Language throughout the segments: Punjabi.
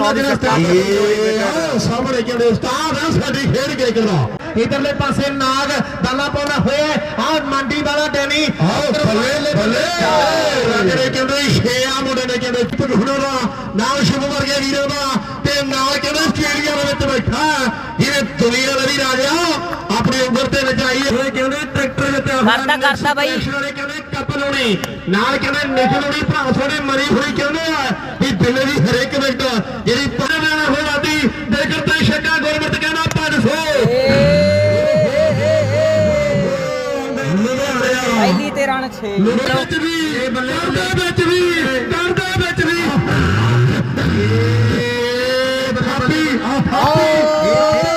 100 ਦੀ ਛੱਕਾ ਇਹ ਸਾਹਮਣੇ ਕਹਿੰਦੇ ਉਸਤਾਦ ਆ ਸਾਡੀ ਖੇਡ ਕੇ ਕਰਾ ਇਧਰਲੇ ਪਾਸੇ ਨਾਗ ਦਾਲਾ ਪਾਉਂਦਾ ਹੋਇਆ ਆ ਮੰਡੀ ਵਾਲਾ ਡੈਨੀ। ਆਓ ਬੱਲੇ ਬੱਲੇ ਜਿਹੜੇ ਕਹਿੰਦੇ ਛੇਆ ਮੁੰਡੇ ਨੇ ਕਹਿੰਦੇ ਭਗੁਣਾ ਦਾ ਨਾਲ ਸ਼ੁਭ ਵਰਗੇ ਵੀਰਾਂ ਦਾ ਤੇ ਨਾਲ ਕਹਿੰਦੇ ਆਸਟ੍ਰੇਲੀਆ ਦੇ ਵਿੱਚ ਬੈਠਾ ਜਿਹਨੇ ਦੁਨੀਆ ਦਾ ਵੀ ਰਾਜਾ ਆਪਣੀ ਉਮਰ ਤੇ ਨਚਾਈ ਹੋਏ ਕਹਿੰਦੇ ਟਰੈਕਟਰ ਜਿੱਤੇ ਹੋਏ ਕਰਤਾ- ਨੇ, ਕਰਤਾ ਬਾਈ। ਸਪੈਸ਼ਲ ਵਾਲੇ ਕਹਿੰਦੇ ਕਪਲ ਹੋਣੀ ਨਾਲ ਕਹਿੰਦੇ ਨਿਖਲ ਹੋਣੀ ਭਰਾ ਸੋਨੇ ਮਰੀ ਹੋਈ ਕਹਿੰਦੇ ਆ। ਵੀ ਦਿੱਲੇ ਦੀ ਹਰੇਕ ਮਿੰਟ ਜਿਹੜੀ ਪੜੇ ਨਾਲ ਹੋ ਜਾਂਦੀ ਦੇ ਕਰਤਾ ਛੱਕਾ ਗੁਰਮਤ ਕਹਿੰਦਾ 500 ਲੁਧਿਆਣਾ ਪਹਿਲੀ ਤੇ ਰਨ 6 ਲੁਧਿਆਣਾ ਵਿੱਚ ਵੀ ਇਹ ਬੱਲੇ ਦੇ ਵਿੱਚ ਵੀ ਡਰਦੇ ਵਿੱਚ ਵੀ। ਇਹ ਬੱਲੇ ਹਾਏ ਓਏ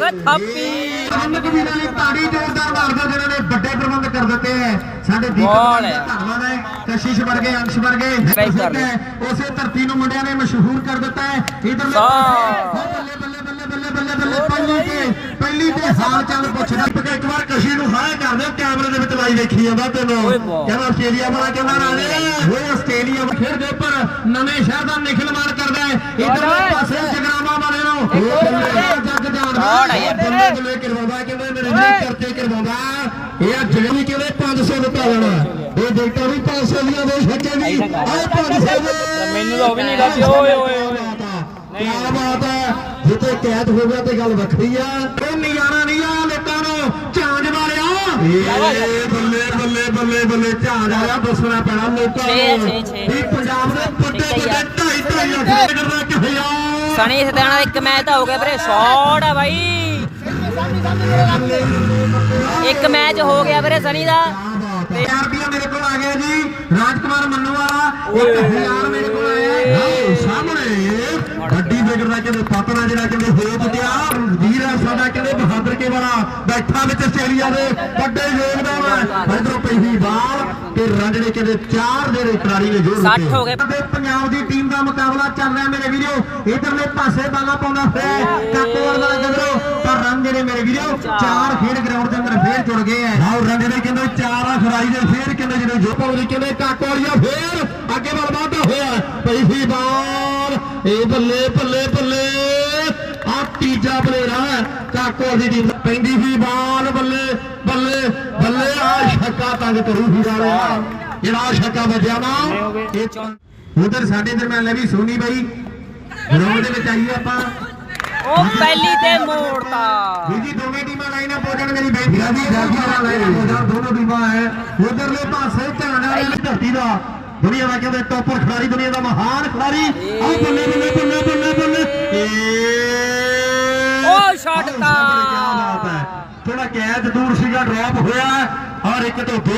ਦੇਖੋ ਥੱਪੀ ਪ੍ਰਬੰਧਕ ਵੀਰਾਂ ਲਈ ਤਾੜੀ ਜ਼ੋਰਦਾਰ ਮਾਰਦਾ ਜਿਨ੍ਹਾਂ ਨੇ ਵੱਡੇ ਪ੍ਰਬੰਧ ਕਰ ਦਿੱਤੇ ਹੈ ਸਾਡੇ ਦੀਪਕ ਦਾ ਹੈ। ਧੰਨਵਾਦ ਹੈ ਕਸ਼ਿਸ਼ ਵਰਗੇ ਅੰਸ਼ ਵਰਗੇ ਕਰ। ਉਸੇ ਧਰਤੀ ਨੂੰ ਮੁੰਡਿਆਂ ਨੇ ਮਸ਼ਹੂਰ ਕਰ ਦਿੱਤਾ ਹੈ ਇਧਰ ਵਾਹ। ਬੱਲੇ ਬੱਲੇ ਬੱਲੇ ਬੱਲੇ ਬੱਲੇ ਬੱਲੇ ਪਹਿਲੀ ਤੇ ਪਹਿਲੀ ਤੇ ਹਾਲ ਚਾਲ ਪੁੱਛਦਾ ਇੱਕ ਇੱਕ ਵਾਰ ਕਸ਼ੀ ਨੂੰ ਹਾਏ ਕਰਦੇ ਹੋ ਕੈਮਰੇ ਦੇ ਵਿੱਚ ਲਾਈ ਦੇਖੀ ਜਾਂਦਾ ਤੈਨੂੰ ਓਏ ਵਾਹ। ਕਹਿੰਦਾ ਆਸਟ੍ਰੇਲੀਆ ਵਾਲਾ ਕਹਿੰਦਾ ਰਾਜੇ ਹੋਏ ਆਸਟ੍ਰੇਲੀਆ ਖੇਡ ਦੇ ਉੱਪਰ ਨਵੇਂ ਸ਼ਹਿਰ ਦਾ ਨਿਖਲ ਮਾਰ ਕਰਦਾ ਹੈ ਇਧਰਲੇ ਪਾਸੇ ਜਗਰਾਮਾ ਵਾਲੇ ਨੂੰ ਛੋੜ ਆ ਯਾਰ। ਕਰਵਾਉਂਦਾ ਮੇਰੇ ਕਰਵਾਉਂਦਾ? ਇਹ ਜਿਹੜੇ ਕਹਿੰਦੇ 500 ਰੁਪਏ ਲੈਣਾ? ਇਹ ਦੇਖਦਾ ਵੀ 500 ਦੀਆਂ ਦੋ ਛੱਕੇ ਵੀ। ਆਏ 500 ਦੇ। ਮੈਨੂੰ ਤਾਂ ਉਹ ਵੀ ਨਹੀਂ ਲੱਗਦੀ ਓਏ ਓਏ ਓਏ। ਕੀ ਬਾਤ ਹੈ ਜਿੱਤੇ ਕੈਦ ਹੋ ਗਿਆ ਤੇ ਗੱਲ ਵੱਖਰੀ ਆ। ਨਜ਼ਾਰਾ ਨਹੀਂ ਆ ਲੋਕਾਂ ਨੂੰ ਝਾਂਜ ਮਾਰਿਆ। ਬੱਲੇ ਬੱਲੇ ਬੱਲੇ ਬੱਲੇ ਝਾੜ ਆਇਆ ਦੱਸਣਾ ਪੈਣਾ ਲੋਕਾਂ ਨੂੰ। ਵੀ ਪੰਜਾਬ ਦੇ ਵੱਡੇ ਵੱਡੇ ਢਾਈ ਢਾਈ ਲੱਖ ਕਰਦਾ ਕਿ ਹਜ਼ਾਰ ਸਣੀ ਸਦਾਣਾ ਦਾ ਇੱਕ ਮੈਚ ਤਾਂ ਹੋ ਗਿਆ ਵੀਰੇ, ਸ਼ਾਟ ਆ ਬਾਈ। ਇੱਕ ਮੈਚ ਹੋ ਗਿਆ ਵੀਰੇ ਸਣੀ ਦਾ। ਤੇ ਰੁਪਿਆ ਮੇਰੇ ਕੋਲ ਆ ਗਿਆ ਜੀ, ਰਾਜਕੁਮਾਰ ਮੰਨੂ ਵਾਲਾ 1000 ਮੇਰੇ ਕੋਲ ਆਇਆ। ਆਓ ਸਾਹਮਣੇ ਵੱਡੀ ਫਿਕਰ ਦਾ ਕਹਿੰਦੇ ਪਾਤਰਾ ਜਿਹੜਾ ਕਹਿੰਦੇ ਹੋ ਚੁੱਕਿਆ ਵੀਰ ਆ ਸਾਡਾ ਕਹਿੰਦੇ ਬਹਾਦਰ ਕੇ ਵਾਲਾ, ਬੈਠਾ ਵਿੱਚ ਆਸਟ੍ਰੇਲੀਆ ਦੇ ਵੱਡੇ ਯੋਗਦਾਨ ਹੈ ਇਧਰੋਂ ਪਹਿਲੀ ਤੇ ਰੰਜੜੇ ਕਹਿੰਦੇ ਚਾਰ ਜਿਹੜੇ ਖਿਡਾਰੀ ਨੇ ਜੋਰ 60 ਹੋ ਗਏ। ਤੇ ਪੰਜਾਬ ਦੀ ਟੀਮ ਦਾ ਮੁਕਾਬਲਾ ਚੱਲ ਰਿਹਾ ਮੇਰੇ ਵੀਰੋ। ਇਧਰਲੇ ਪਾਸੇ ਬਾਲਾ ਪਾਉਂਦਾ ਹੋਇਆ ਕਾਕੋਵਾਲ ਵਾਲਾ ਗਦਰੋ ਪਰ ਰਨ ਜਿਹੜੇ ਮੇਰੇ ਵੀਰੋ ਚਾਰ ਖੇਡ ਗਰਾਊਂਡ ਦੇ ਅੰਦਰ ਫੇਰ ਜੁੜ ਗਏ ਆ ਆਓ ਰੰਜੜੇ ਕਹਿੰਦੇ ਚਾਰ ਆ ਖਿਡਾਰੀ ਦੇ ਫੇਰ ਕਹਿੰਦੇ ਜਿਹੜੇ ਜੋ ਪਾਉਂਦੇ ਕਹਿੰਦੇ ਕਾਕੋਲੀਆ ਫੇਰ ਅੱਗੇ ਵੱਲ ਵਾਧਾ ਹੋਇਆ ਪਹਿਲੀ ਬਾਲ। ਇਹ ਬੱਲੇ ਬੱਲੇ ਬੱਲੇ। ਆ ਤੀਜਾ ਪਲੇਅਰ ਹੈ ਕਾਕੋ ਦੀ ਟੀਮ ਦਾ। ਪੈਂਦੀ ਸੀ ਬਾਲ ਬੱਲੇ। ਆ ਤੰਗ ਕਰੂ ਫਿਰ ਵਾਲਿਆ ਜਿਹੜਾ ਛੱਕਾ ਵੱਜਿਆ ਨਾ। ਉਧਰ ਸਾਡੇ ਦਰਮਿਆਨ ਲੈ ਵੀ ਸੋਨੀ ਬਾਈ। ਗਰਾਊਂਡ ਦੇ ਵਿੱਚ ਆਈਏ ਆਪਾਂ। ਉਹ ਪਹਿਲੀ ਤੇ ਮੋੜਤਾ ਜੀ ਦੋਵੇਂ ਟੀਮਾਂ ਲਾਈਨ ਅਪ ਹੋ ਜਾਣ ਮੇਰੀ ਬੇਨਤੀ ਹੈ ਜੀ ਜਲਦੀ ਨਾਲ ਲਾਈਨ ਜਾਣ ਦੋਨੋਂ ਟੀਮਾਂ ਹੈ। ਉਧਰਲੇ ਪਾਸੇ ਝਾਂਡ ਵਾਲੀ ਧਰਤੀ ਦਾ। ਦੁਨੀਆ ਦਾ ਕਹਿੰਦੇ ਟੌਪਰ ਖਿਡਾਰੀ ਦੁਨੀਆ ਦਾ ਮਹਾਨ ਖਿਡਾਰੀ। ਆ ਬੱਲੇ ਬੱਲੇ ਬੱਲੇ ਬੱਲੇ ਬੱਲੇ ਏ ਉਹ ਛੱਡ ਤਾ। ਕੀ ਬਾਤ ਹੈ ਥੋੜਾ ਕੈਚ ਦੂਰ ਸੀਗਾ ਡ੍ਰੌਪ ਹੋਇਆ ਔਰ ਇੱਕ ਤੋਂ ਦੋ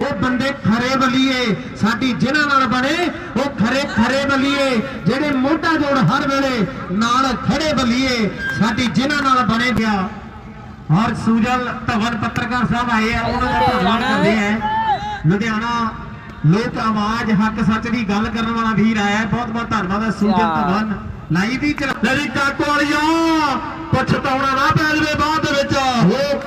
ਉਹ ਬੰਦੇ ਖਰੇ ਬੱਲੀਏ ਸਾਡੀ ਜਿਨ੍ਹਾਂ ਨਾਲ ਬਣੇ ਉਹ ਖਰੇ ਖਰੇ ਬੱਲੀਏ ਜਿਹੜੇ ਮੋਢਾ ਜੋੜ ਹਰ ਵੇਲੇ ਨਾਲ ਖੜੇ ਬੱਲੀਏ ਸਾਡੀ ਜਿਨ੍ਹਾਂ ਨਾਲ ਬਣੇ ਗਿਆ ਔਰ ਸੂਜਲ ਧਵਨ ਪੱਤਰਕਾਰ ਸਾਹਿਬ ਆਏ ਆ ਉਹਨਾਂ ਦਾ ਧੰਨਵਾਦ ਕਰਦੇ ਆ ਲੁਧਿਆਣਾ ਲੋਕ ਆਵਾਜ਼ ਹੱਕ ਸੱਚ ਦੀ ਗੱਲ ਕਰਨ ਵਾਲਾ ਵੀਰ ਆਇਆ। ਬਹੁਤ ਬਹੁਤ ਧੰਨਵਾਦ ਹੈ ਸੂਜਲ। ਧਵਨ ਲਾਈਵ ਹੀ ਚਲਾ ਮੇਰੀ ਕਾਕੋ ਵਾਲੀਆ ਪਛਤਾਉਣਾ ਨਾ ਪੈ ਜਵੇ ਬਾਅਦ ਦੇ ਵਿੱਚ ਉਹ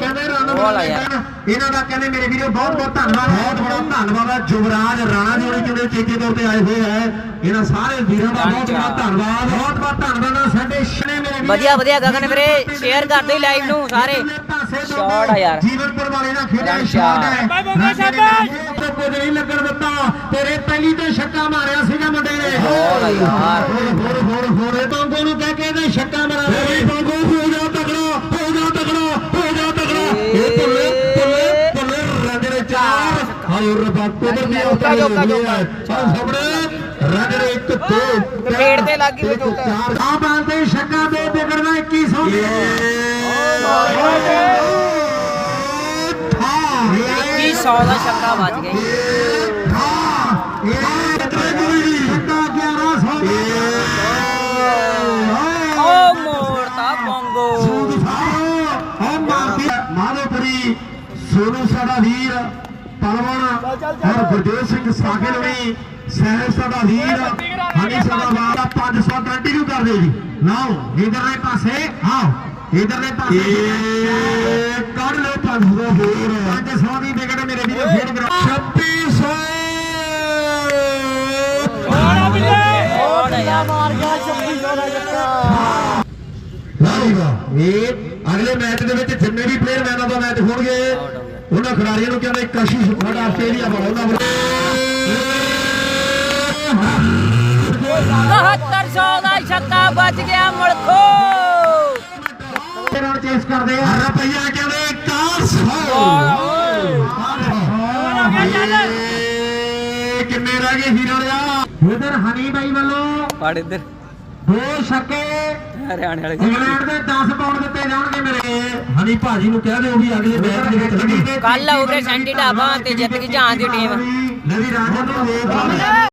ਵਾਲਾ ਯਾਰ। ਇਹਨਾਂ ਦਾ ਕਹਿੰਦੇ ਮੇਰੇ ਵੀਰੋ ਬਹੁਤ ਬਹੁਤ ਧੰਨਵਾਦ। ਬਹੁਤ ਬੜਾ ਧੰਨਵਾਦ ਹੈ ਜੁਵਰਾਜ ਰਾਣਾ ਜੀ ਹੋਣੀ ਜਿਹੜੇ ਚੇਤੇ ਤੌਰ ਤੇ ਆਏ ਹੋਏ ਹੈ ਇਹਨਾਂ ਸਾਰੇ ਵੀਰਾਂ ਦਾ ਬਹੁਤ ਬੜਾ ਧੰਨਵਾਦ। ਬਹੁਤ ਬਹੁਤ ਧੰਨਵਾਦ ਆ ਸਾਡੇ ਸ਼ਨੇ ਮੇਰੇ ਵੀਰ। ਵਧੀਆ ਵਧੀਆ ਗਗਨ ਵੀਰੇ। ਸ਼ੇਅਰ ਕਰ ਦਿਓ ਲਾਈਵ ਨੂੰ ਸਾਰੇ। ਸ਼ਾਟ ਆ ਯਾਰ। ਜੀਵਨਪੁਰ ਵਾਲੇ ਦਾ ਖੇਡਿਆ ਸ਼ਾਟ ਹੈ। ਸ਼ਾਟ। ਤੋਂ ਕੁਝ ਨਹੀਂ ਲੱਗਣ ਦਿੱਤਾ। ਤੇਰੇ ਪਹਿਲੀ ਤੇ ਛੱਕਾ ਮਾਰਿਆ ਸੀਗਾ ਮੁੰਡੇ ਨੇ। ਹੋਰ ਯਾਰ। ਹੋਰ ਹੋਰ ਹੋਰ ਹੋਰ ਇਹ ਬਾਂਗੋ ਨੂੰ ਕਹਿ ਕੇ ਇਹਨੇ ਛੱਕਾ ਮਾਰਿਆ ਮੇਰੀ ਬਾਗੋ ਹੋ ਜਾ ਤਗੜਾ ਹੋ ਜਾ ਤਗੜਾ ਹੋ ਜਾ ਤਗੜਾ ਇਹ ਭੁੱਲੇ ਭੁੱਲੇ ਭੁੱਲੇ ਰੰਜੜੇ ਚਾਰ ਹੋਰ ਰੱਬਾ ਕੁਦਰ ਦੀ ਚੌਕਾ, ਚੌਕਾ। ਚਾਰ ਸਾਹਮਣੇ ਰੰਜੜੇ ਇੱਕ ਦੋ ਖੇਡ ਤੇ ਲੱਗ ਚੌਕਾ। ਚਾਰ ਆ ਬਾਂਦੇ ਛੱਕਾ ਦੋ। ਵਿਗੜਦਾ 2100 ਕੀ 100 ਦਾ ਛੱਕਾ ਵੱਜ ਗਿਆ। ਉਹ ਮੋੜਤਾ ਬੰਗੋ ਮਾਧੋਪੁਰੀ ਸੋਨੂ ਸਾਡਾ ਵੀਰ। ਪਲਵਨ ਔਰ ਗੁਰਜੋਤ ਸਿੰਘ ਸਾਗਲ ਵੀ ਸਹਿਬ ਸਾਡਾ ਵੀਰ ਹਨੀ ਸਾਡਾ ਵਾਲਾ 500 ਕੰਟੀਨਿਊ ਕਰ ਦਿਓ ਜੀ। ਲਓ ਇਧਰਲੇ ਪਾਸੇ ਆਓ। ਇਧਰਲੇ ਪਾਸੇ। ਕੱਢ ਲਓ 500 ਹੋਰ। 500 ਦੀ ਵਿਕਟ ਮੇਰੇ ਵੀਰੋ ਖੇਡ ਗਰਾਊਂਡ 2600 ਵਾਹ ਜੀ ਵਾਹ ਇਹ ਅਗਲੇ ਮੈਚ ਦੇ ਵਿੱਚ ਜਿੰਨੇ ਵੀ ਪਲੇਅਰ ਮੈਨ ਦਾ ਮੈਚ ਹੋਣਗੇ ਉਹਨਾਂ ਖਿਡਾਰੀਆਂ ਨੂੰ ਕਹਿੰਦੇ ਕਸ਼ਿਸ਼ ਸਾਡਾ ਆਸਟ੍ਰੇਲੀਆ ਵਾਲਾ ਉਹਨਾਂ ਵੱਲੋਂ 7200 ਦਾ ਛੱਕਾ ਵੱਜ ਗਿਆ ਮੁਲਖੋ। ਰਨ ਚੇਸ ਕਰਦੇ ਆ। ਰੁਪਈਆ ਕਹਿੰਦੇ 400 ਇਹ ਕਿੰਨੇ ਰਹਿ ਗਏ ਹੀਰਾਂ ਵਾਲਿਆ? ਇਧਰ ਹਨੀ ਬਾਈ ਵੱਲੋਂ। ਫੜ ਇੱਧਰ। ਦੋ ਛੱਕੇ ਹਰਿਆਣੇ ਵਾਲੇ ਇੰਗਲੈਂਡ ਦੇ 10 ਪਾਉਂਡ ਦਿੱਤੇ ਜਾਣਗੇ ਮੇਰੇ। ਹਨੀ ਭਾਜੀ ਨੂੰ ਕਹਿ ਦਿਓ ਵੀ ਅਗਲੇ ਮੈਚ ਦੇ ਵਿੱਚ ਲੱਗੇ ਕੱਲ ਆਉਗੇ ਸੈਂਟੀ ਢਾਬਾ ਤੇ ਜਿੱਤ ਗਈ ਜਾਂ ਦੀ ਟੀਮ ਨਵੀਂ ਰਾਜਾ ਨੂੰ ਵੇਖ